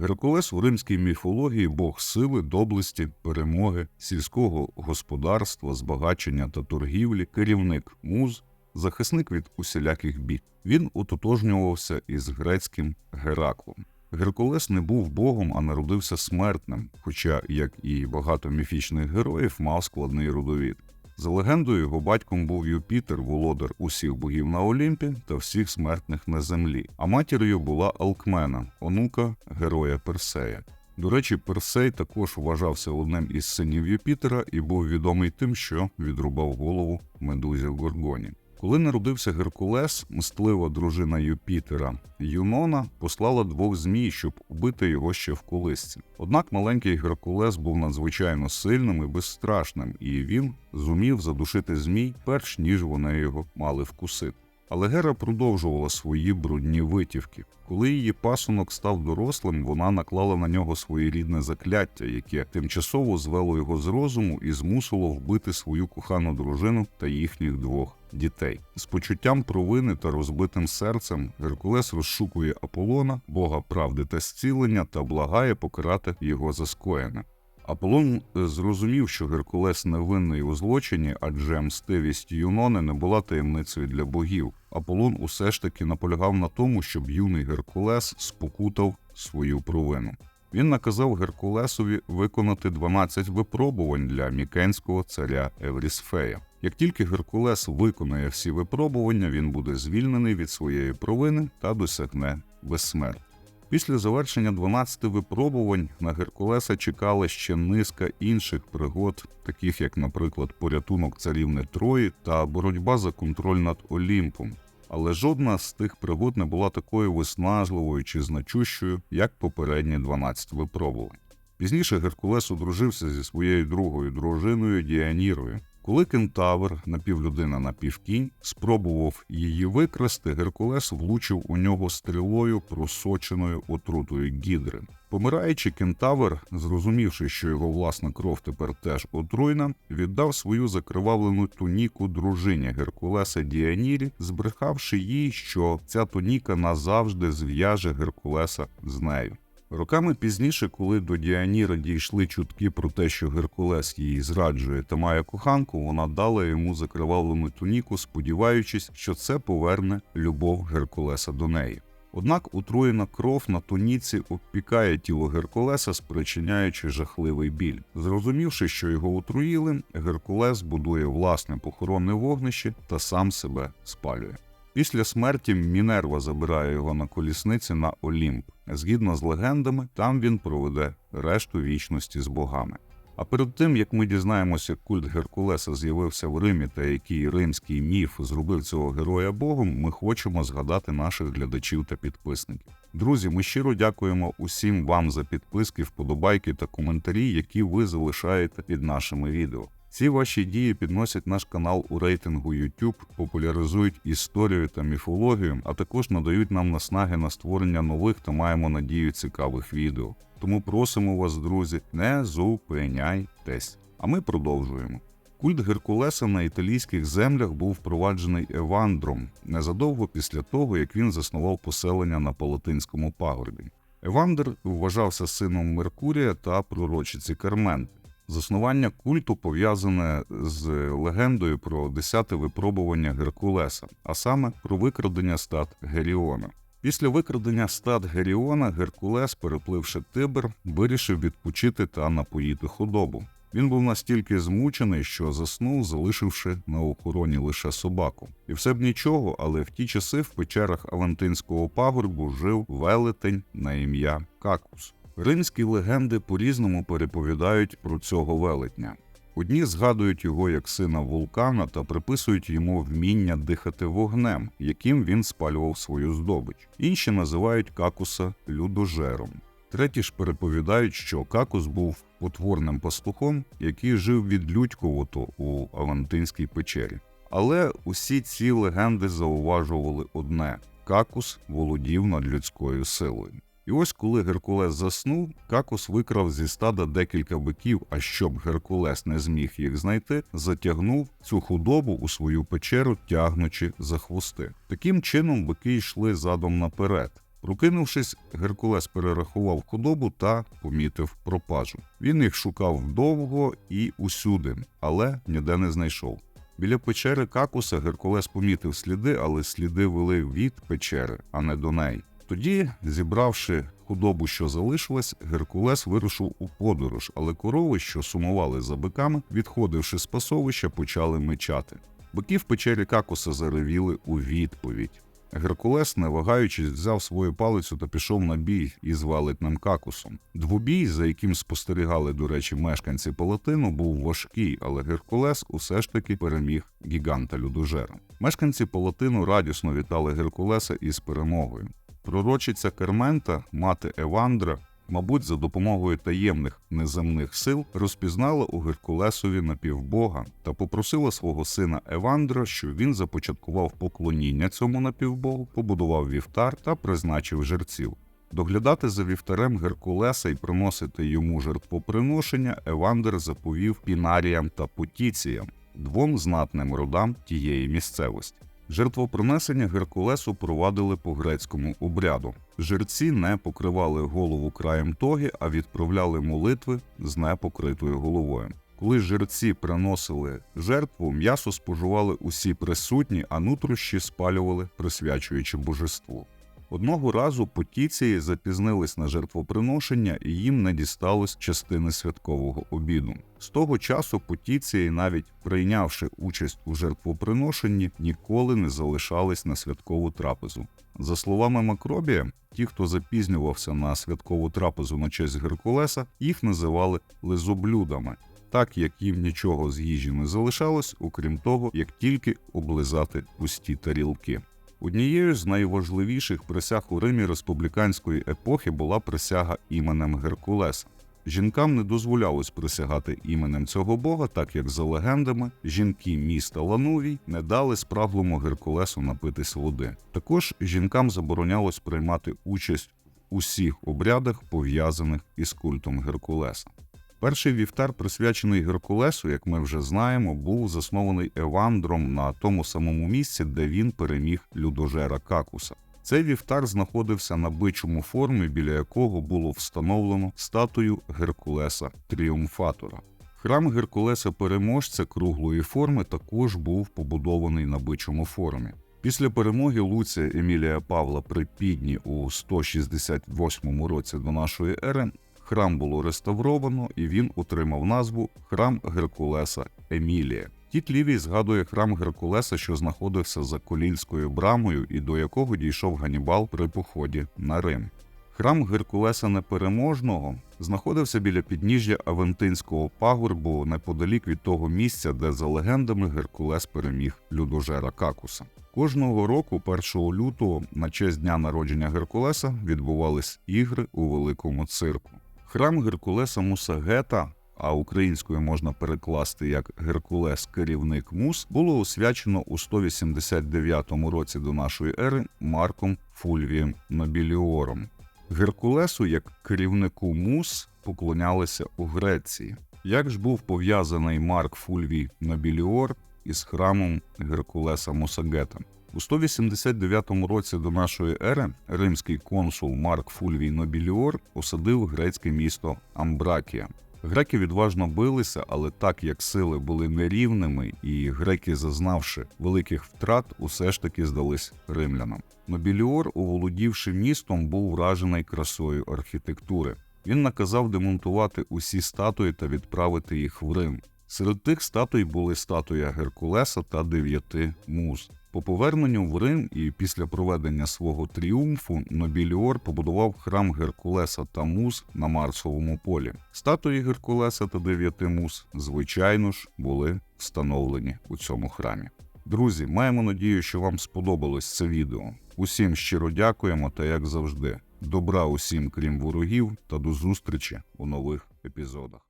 Геркулес у римській міфології бог сили, доблесті, перемоги, сільського господарства, збагачення та торгівлі, керівник муз, захисник від усіляких бід. Він утотожнювався із грецьким Гераклом. Геркулес не був богом, а народився смертним, хоча, як і багато міфічних героїв, мав складний родовід. За легендою, його батьком був Юпітер, володар усіх богів на Олімпі та всіх смертних на землі, а матір'ю була Алкмена, онука героя Персея. До речі, Персей також вважався одним із синів Юпітера і був відомий тим, що відрубав голову медузі в Горгоні. Коли народився Геркулес, мстлива дружина Юпітера Юнона послала двох змій, щоб убити його ще в колисці. Однак маленький Геркулес був надзвичайно сильним і безстрашним, і він зумів задушити змій, перш ніж вони його мали вкусити. Але Гера продовжувала свої брудні витівки. Коли її пасунок став дорослим, вона наклала на нього своєрідне закляття, яке тимчасово звело його з розуму і змусило вбити свою кохану дружину та їхніх двох дітей. З почуттям провини та розбитим серцем Геркулес розшукує Аполлона, бога правди та зцілення, та благає покарати його за скоєне. Аполлон е, зрозумів, що Геркулес невинний у злочині, адже мстивість Юнони не була таємницею для богів. Аполлон усе ж таки наполягав на тому, щоб юний Геркулес спокутав свою провину. Він наказав Геркулесові виконати 12 випробувань для мікенського царя Еврісфея. Як тільки Геркулес виконає всі випробування, він буде звільнений від своєї провини та досягне безсмертя. Після завершення 12 випробувань на Геркулеса чекала ще низка інших пригод, таких як, наприклад, порятунок царівни Трої та боротьба за контроль над Олімпом. Але жодна з тих пригод не була такою виснажливою чи значущою, як попередні 12 випробувань. Пізніше Геркулес одружився зі своєю другою дружиною Діанірою. Коли кентавр, напівлюдина напівкінь, спробував її викрасти, Геркулес влучив у нього стрілою, просоченою отрутою гідри. Помираючи, кентавр, зрозумівши, що його власна кров тепер теж отруйна, віддав свою закривавлену туніку дружині Геркулеса Діанірі, збрехавши їй, що ця туніка назавжди зв'яже Геркулеса з нею. Роками пізніше, коли до Діаніра дійшли чутки про те, що Геркулес її зраджує та має коханку, вона дала йому закривавлену туніку, сподіваючись, що це поверне любов Геркулеса до неї. Однак отруєна кров на туніці обпікає тіло Геркулеса, спричиняючи жахливий біль. Зрозумівши, що його отруїли, Геркулес будує власне похоронне вогнище та сам себе спалює. Після смерті Мінерва забирає його на колісниці на Олімп. Згідно з легендами, там він проведе решту вічності з богами. А перед тим як ми дізнаємося, культ Геркулеса з'явився в Римі та який римський міф зробив цього героя Богом, ми хочемо згадати наших глядачів та підписників. Друзі, ми щиро дякуємо усім вам за підписки, вподобайки та коментарі, які ви залишаєте під нашими відео. Ці ваші дії підносять наш канал у рейтингу YouTube, популяризують історію та міфологію, а також надають нам наснаги на створення нових та маємо надію цікавих відео. Тому просимо вас, друзі, не зупиняйтесь. А ми продовжуємо. Культ Геркулеса на італійських землях був впроваджений Евандром незадовго після того, як він заснував поселення на Палатинському пагорбі. Евандр вважався сином Меркурія та пророчиці Карменти. Заснування культу пов'язане з легендою про десяте випробування Геркулеса, а саме про викрадення стад Геріона. Після викрадення стад Геріона Геркулес, перепливши Тибр, вирішив відпочити та напоїти худобу. Він був настільки змучений, що заснув, залишивши на охороні лише собаку. І все б нічого, але в ті часи в печерах Авантинського пагорбу жив велетень на ім'я Какус. Римські легенди по-різному переповідають про цього велетня. Одні згадують його як сина вулкана та приписують йому вміння дихати вогнем, яким він спалював свою здобич. Інші називають какуса людожером. Треті ж переповідають, що какус був потворним пастухом, який жив від Людьковото у Авантинській печері. Але усі ці легенди зауважували одне: какус володів над людською силою. І ось коли Геркулес заснув, Какус викрав зі стада декілька биків, а щоб Геркулес не зміг їх знайти, затягнув цю худобу у свою печеру, тягнучи за хвости. Таким чином бики йшли задом наперед. Прокинувшись, Геркулес перерахував худобу та помітив пропажу. Він їх шукав довго і усюди, але ніде не знайшов. Біля печери Какуса Геркулес помітив сліди, але сліди вели від печери, а не до неї. Тоді, зібравши худобу, що залишилась, Геркулес вирушив у подорож, але корови, що сумували за биками, відходивши з пасовища, почали мечати. Бики в печері Какуса заревіли у відповідь. Геркулес, не вагаючись, взяв свою палицю та пішов на бій із валетним какусом. Двобій, за яким спостерігали, до речі, мешканці Палатину, був важкий, але Геркулес усе ж таки переміг гіганта людожера. Мешканці Палатину радісно вітали Геркулеса із перемогою. Пророчиця Кермента, мати Евандра, мабуть, за допомогою таємних неземних сил розпізнала у Геркулесові напівбога та попросила свого сина Евандра, щоб він започаткував поклоніння цьому напівбогу, побудував вівтар та призначив жерців. Доглядати за вівтарем Геркулеса і приносити йому жертвоприношення Евандер заповів пінаріям та путіціям, двом знатним родам тієї місцевості. Жертвопринесення Геркулесу провадили по грецькому обряду. Жерці не покривали голову краєм тоги, а відправляли молитви з непокритою головою. Коли жерці приносили жертву, м'ясо споживали усі присутні, а нутрощі спалювали, присвячуючи божеству. Одного разу потіції запізнились на жертвоприношення і їм не дісталось частини святкового обіду. З того часу потіції, навіть прийнявши участь у жертвоприношенні, ніколи не залишались на святкову трапезу. За словами Макробія, ті, хто запізнювався на святкову трапезу на честь Геркулеса, їх називали лизоблюдами, так як їм нічого з їжі не залишалось, окрім того, як тільки облизати пусті тарілки. Однією з найважливіших присяг у Римі республіканської епохи була присяга іменем Геркулеса. Жінкам не дозволялось присягати іменем цього бога, так як за легендами жінки міста Ланувій не дали спраглому Геркулесу напитись води. Також жінкам заборонялось приймати участь в усіх обрядах, пов'язаних із культом Геркулеса. Перший вівтар, присвячений Геркулесу, як ми вже знаємо, був заснований Евандром на тому самому місці, де він переміг людожера Какуса. Цей вівтар знаходився на бичому формі, біля якого було встановлено статую Геркулеса Тріумфатора. Храм Геркулеса Переможця круглої форми також був побудований на бичому формі. Після перемоги Луція Емілія Павла при Підні у 168 році до нашої ери Храм було реставровано і він отримав назву Храм Геркулеса Емілія. Тіт Лівій згадує храм Геркулеса, що знаходився за Колінською брамою і до якого дійшов Ганібал при поході на Рим. Храм Геркулеса Непереможного знаходився біля підніжжя Авентинського пагорбу неподалік від того місця, де за легендами Геркулес переміг людожера Какуса. Кожного року, 1 лютого, на честь дня народження Геркулеса, відбувались ігри у великому цирку. Храм Геркулеса Мусагета, а українською можна перекласти як Геркулес керівник Мус, було освячено у 189 році до нашої ери Марком Фульвієм Нобіліором. Геркулесу як керівнику Мус поклонялися у Греції. Як ж був пов'язаний Марк Фульвій Нобіліор із храмом Геркулеса Мусагета? У 189 році до нашої ери римський консул Марк Фульвій Нобіліор осадив грецьке місто Амбракія. Греки відважно билися, але так як сили були нерівними, і греки, зазнавши великих втрат, усе ж таки здались римлянам. Нобіліор, оволодівши містом, був вражений красою архітектури. Він наказав демонтувати усі статуї та відправити їх в Рим. Серед тих статуй були статуя Геркулеса та дев'яти муз. По поверненню в Рим і після проведення свого тріумфу Нобіліор побудував храм Геркулеса та Муз на Марсовому полі. Статуї Геркулеса та дев'яти муз, звичайно ж, були встановлені у цьому храмі. Друзі, маємо надію, що вам сподобалось це відео. Усім щиро дякуємо та, як завжди, добра усім, крім ворогів, та до зустрічі у нових епізодах.